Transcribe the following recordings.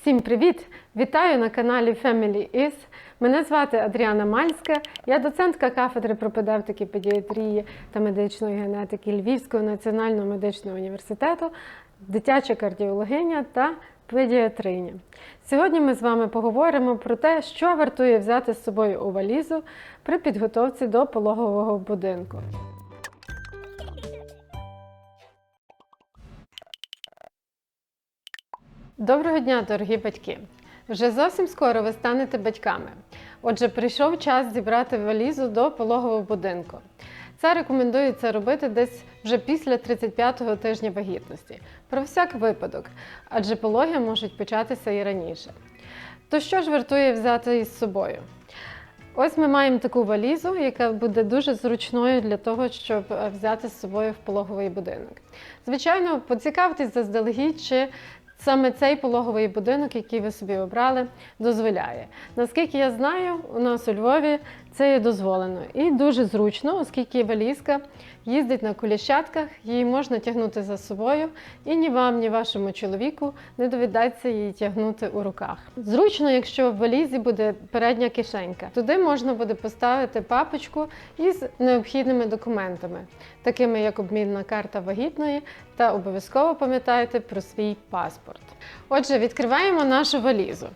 Всім привіт! Вітаю на каналі Family Is. Мене звати Адріана Мальська. Я доцентка кафедри пропедевтики, педіатрії та медичної генетики Львівського національного медичного університету, дитяча кардіологиня та педіатриня. Сьогодні ми з вами поговоримо про те, що вартує взяти з собою у валізу при підготовці до пологового будинку. Доброго дня, дорогі батьки! Вже зовсім скоро ви станете батьками. Отже, прийшов час зібрати валізу до пологового будинку. Це рекомендується робити десь вже після 35-го тижня вагітності. Про всяк випадок, адже пологи можуть початися і раніше. То що ж вартує взяти із собою? Ось ми маємо таку валізу, яка буде дуже зручною для того, щоб е, взяти з собою в пологовий будинок. Звичайно, поцікавтесь заздалегідь, чи саме цей пологовий будинок, який ви собі обрали, дозволяє. Наскільки я знаю, у нас у Львові це є дозволено і дуже зручно, оскільки валізка їздить на коліщатках, її можна тягнути за собою, і ні вам, ні вашому чоловіку не доведеться її тягнути у руках. Зручно, якщо в валізі буде передня кишенька. Туди можна буде поставити папочку із необхідними документами, такими як обмінна карта вагітної, та обов'язково пам'ятайте про свій паспорт. Отже, відкриваємо нашу валізу.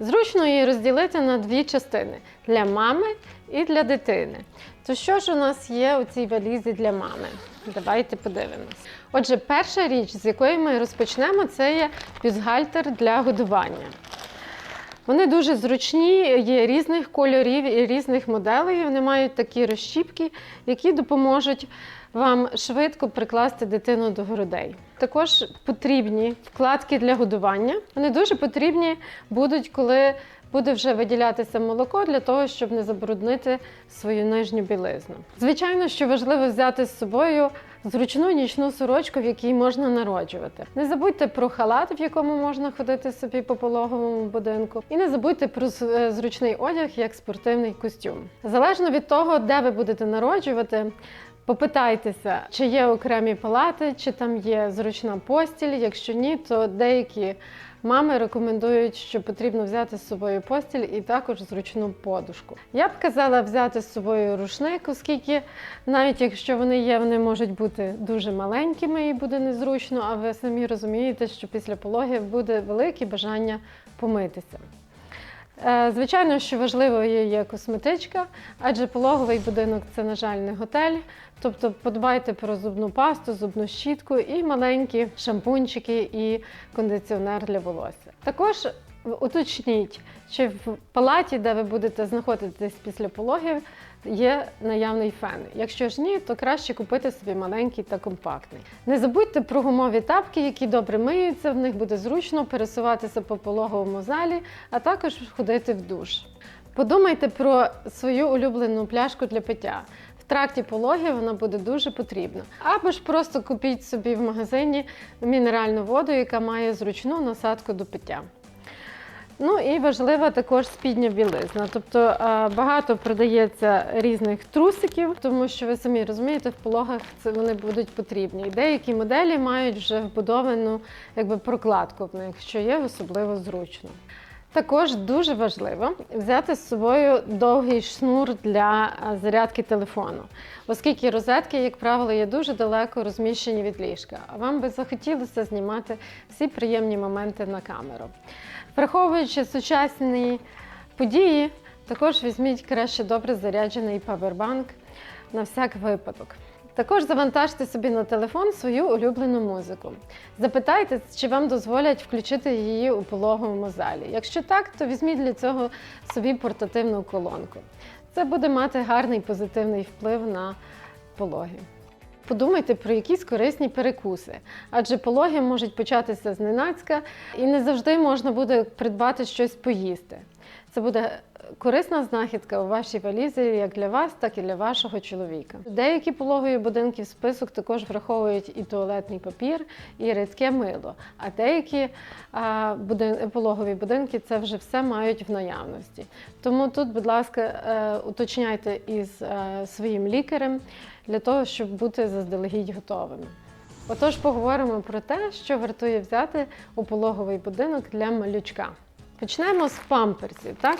Зручно її розділити на дві частини для мами і для дитини. То що ж у нас є у цій валізі для мами? Давайте подивимось. Отже, перша річ, з якої ми розпочнемо, це є бюстгальтер для годування. Вони дуже зручні, є різних кольорів і різних моделей. Вони мають такі розщіпки, які допоможуть вам швидко прикласти дитину до грудей. Також потрібні вкладки для годування. Вони дуже потрібні будуть, коли буде вже виділятися молоко для того, щоб не забруднити свою нижню білизну. Звичайно, що важливо взяти з собою зручну нічну сорочку, в якій можна народжувати. Не забудьте про халат, в якому можна ходити собі по пологовому будинку, і не забудьте про е, зручний одяг як спортивний костюм. Залежно від того, де ви будете народжувати. Попитайтеся, чи є окремі палати, чи там є зручна постіль. Якщо ні, то деякі мами рекомендують, що потрібно взяти з собою постіль і також зручну подушку. Я б казала взяти з собою рушник, оскільки навіть якщо вони є, вони можуть бути дуже маленькими і буде незручно. А ви самі розумієте, що після пологів буде велике бажання помитися. Е, Звичайно, що важливо є, є косметичка, адже пологовий будинок це, на жаль, не готель. Тобто подбайте про зубну пасту, зубну щітку і маленькі шампунчики і кондиціонер для волосся. Також уточніть, чи в палаті, де ви будете знаходитись після пологів, є наявний фен. Якщо ж ні, то краще купити собі маленький та компактний. Не забудьте про гумові тапки, які добре миються, в них буде зручно пересуватися по пологовому залі, а також ходити в душ. Подумайте про свою улюблену пляшку для пиття. В тракті пологів вона буде дуже потрібна. Або ж просто купіть собі в магазині мінеральну воду, яка має зручну насадку до пиття. Ну і важлива також спідня білизна. Тобто багато продається різних трусиків, тому що ви самі розумієте, в пологах це вони будуть потрібні. І деякі моделі мають вже вбудовану якби прокладку в них, що є особливо зручно. Також дуже важливо взяти з собою довгий шнур для зарядки телефону, оскільки розетки, як правило, є дуже далеко розміщені від ліжка, а вам би захотілося знімати всі приємні моменти на камеру. Враховуючи сучасні події, також візьміть краще добре заряджений павербанк на всяк випадок. Також завантажте собі на телефон свою улюблену музику. Запитайте, чи вам дозволять включити її у пологовому залі. Якщо так, то візьміть для цього собі портативну колонку. Це буде мати гарний позитивний вплив на пологи. Подумайте про якісь корисні перекуси, адже пологи можуть початися зненацька і не завжди можна буде придбати щось поїсти. Це буде корисна знахідка у вашій валізі як для вас, так і для вашого чоловіка. Деякі пологові будинки в список також враховують і туалетний папір, і рідке мило. А деякі а, будин- пологові будинки це вже все мають в наявності. Тому тут, будь ласка, е, уточняйте із е, своїм лікарем для того, щоб бути заздалегідь готовими. Отож, поговоримо про те, що вартує взяти у пологовий будинок для малючка. Почнемо з памперсів. Так?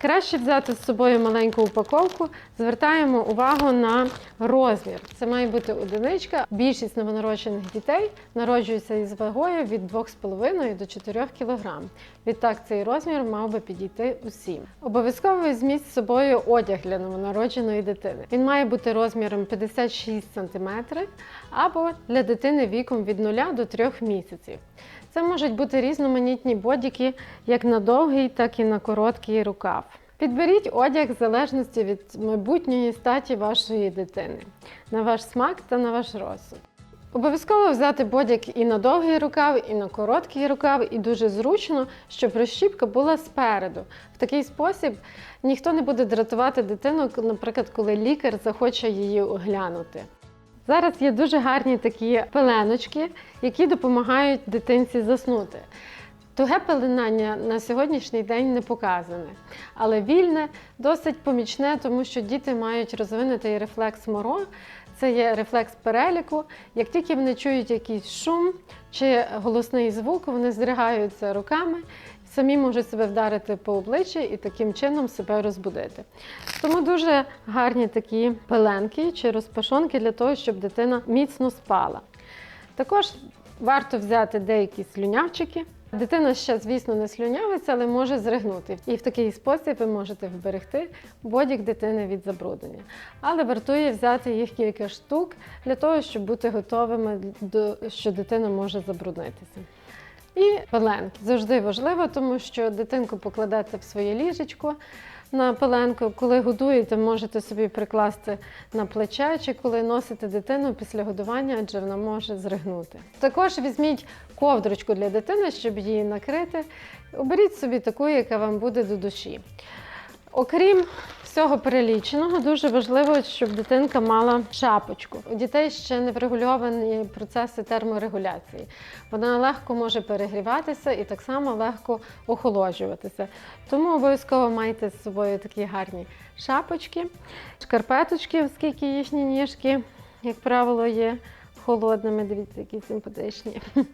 Краще взяти з собою маленьку упаковку. Звертаємо увагу на розмір. Це має бути одиничка. Більшість новонароджених дітей народжуються із вагою від 2,5 до 4 кг. Відтак цей розмір мав би підійти усім. Обов'язково візьміть з собою одяг для новонародженої дитини. Він має бути розміром 56 см або для дитини віком від 0 до 3 місяців. Це можуть бути різноманітні бодіки як на довгий, так і на короткий рукав. Підберіть одяг в залежності від майбутньої статі вашої дитини, на ваш смак та на ваш розсуд. Обов'язково взяти бодік і на довгий рукав, і на короткий рукав, і дуже зручно, щоб розщіпка була спереду. В такий спосіб ніхто не буде дратувати дитину, наприклад, коли лікар захоче її оглянути. Зараз є дуже гарні такі пеленочки, які допомагають дитинці заснути. Туге пеленання на сьогоднішній день не показане, але вільне досить помічне, тому що діти мають розвинутий рефлекс моро. Це є рефлекс переліку. Як тільки вони чують якийсь шум чи голосний звук, вони здригаються руками, самі можуть себе вдарити по обличчі і таким чином себе розбудити. Тому дуже гарні такі пеленки чи розпашонки для того, щоб дитина міцно спала. Також варто взяти деякі слюнявчики. Дитина ще, звісно, не слюнявиться, але може зригнути. І в такий спосіб ви можете вберегти бодік дитини від забруднення. Але вартує взяти їх кілька штук для того, щоб бути готовими до що дитина може забруднитися. І пеленки завжди важливо, тому що дитинку покладете в своє ліжечко на пеленку. Коли годуєте, можете собі прикласти на плече, чи коли носите дитину після годування, адже вона може зригнути. Також візьміть ковдрочку для дитини, щоб її накрити. Оберіть собі таку, яка вам буде до душі. Окрім всього переліченого, дуже важливо, щоб дитинка мала шапочку. У дітей ще не врегульовані процеси терморегуляції. Вона легко може перегріватися і так само легко охолоджуватися. Тому обов'язково майте з собою такі гарні шапочки, шкарпеточки, оскільки їхні ніжки, як правило, є холодними. Дивіться, які симпатичні.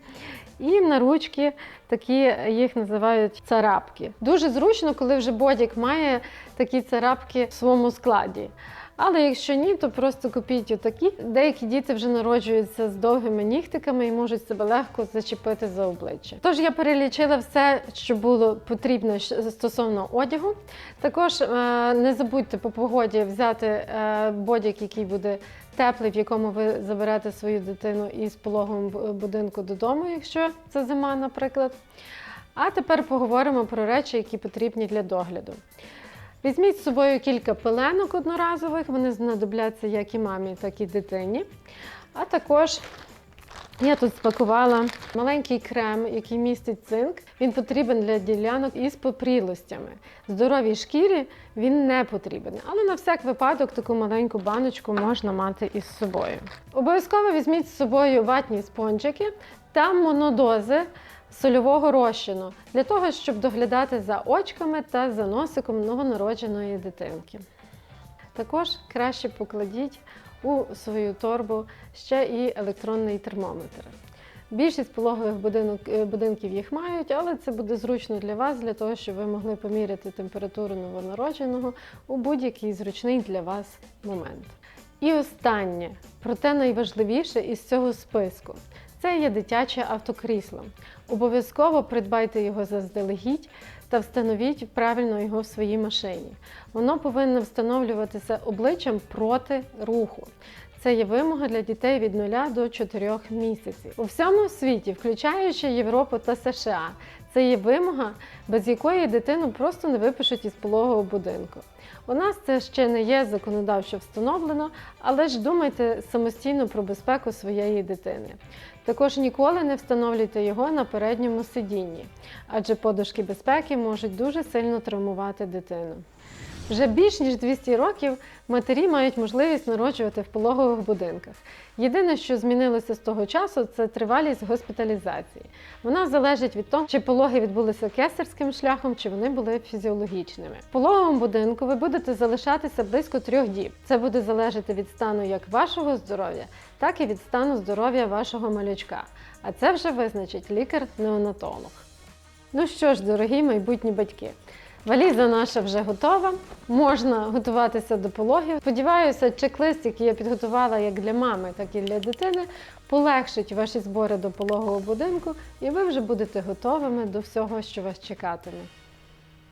І на ручки такі їх називають царапки. Дуже зручно, коли вже бодік має такі царапки в своєму складі. Але якщо ні, то просто купіть отакі. Деякі діти вже народжуються з довгими нігтиками і можуть себе легко зачепити за обличчя. Тож я перелічила все, що було потрібно стосовно одягу. Також е, не забудьте по погоді взяти е, бодік, який буде теплий, в якому ви заберете свою дитину із пологового будинку додому, якщо це зима, наприклад. А тепер поговоримо про речі, які потрібні для догляду. Візьміть з собою кілька пеленок одноразових, вони знадобляться як і мамі, так і дитині. А також я тут спакувала маленький крем, який містить цинк. Він потрібен для ділянок із попрілостями. Здоровій шкірі він не потрібен, але на всяк випадок таку маленьку баночку можна мати із собою. Обов'язково візьміть з собою ватні спонжики та монодози сольового розчину для того, щоб доглядати за очками та за носиком новонародженої дитинки. Також краще покладіть у свою торбу ще і електронний термометр. Більшість пологових е, будинків їх мають, але це буде зручно для вас, для того, щоб ви могли поміряти температуру новонародженого у будь-який зручний для вас момент. І останнє, проте найважливіше із цього списку це є дитяче автокрісло. Обов'язково придбайте його заздалегідь та встановіть правильно його в своїй машині. Воно повинно встановлюватися обличчям проти руху. Це є вимога для дітей від 0 до 4 місяців. У всьому світі, включаючи Європу та США, це є вимога, без якої дитину просто не випишуть із пологового будинку. У нас це ще не є законодавчо встановлено, але ж думайте самостійно про безпеку своєї дитини. Також ніколи не встановлюйте його на передньому сидінні, адже подушки безпеки можуть дуже сильно травмувати дитину. Вже більш ніж 200 років матері мають можливість народжувати в пологових будинках. Єдине, що змінилося з того часу, це тривалість госпіталізації. Вона залежить від того, чи пологи відбулися кесарським шляхом, чи вони були фізіологічними. В пологовому будинку ви будете залишатися близько трьох діб. Це буде залежати від стану як вашого здоров'я, так і від стану здоров'я вашого малючка. А це вже визначить лікар-неонатолог. Ну що ж, дорогі майбутні батьки, валіза наша вже готова. Можна готуватися до пологів. Сподіваюся, чек-лист, який я підготувала як для мами, так і для дитини, полегшить ваші збори до пологового будинку, і ви вже будете готовими до всього, що вас чекатиме.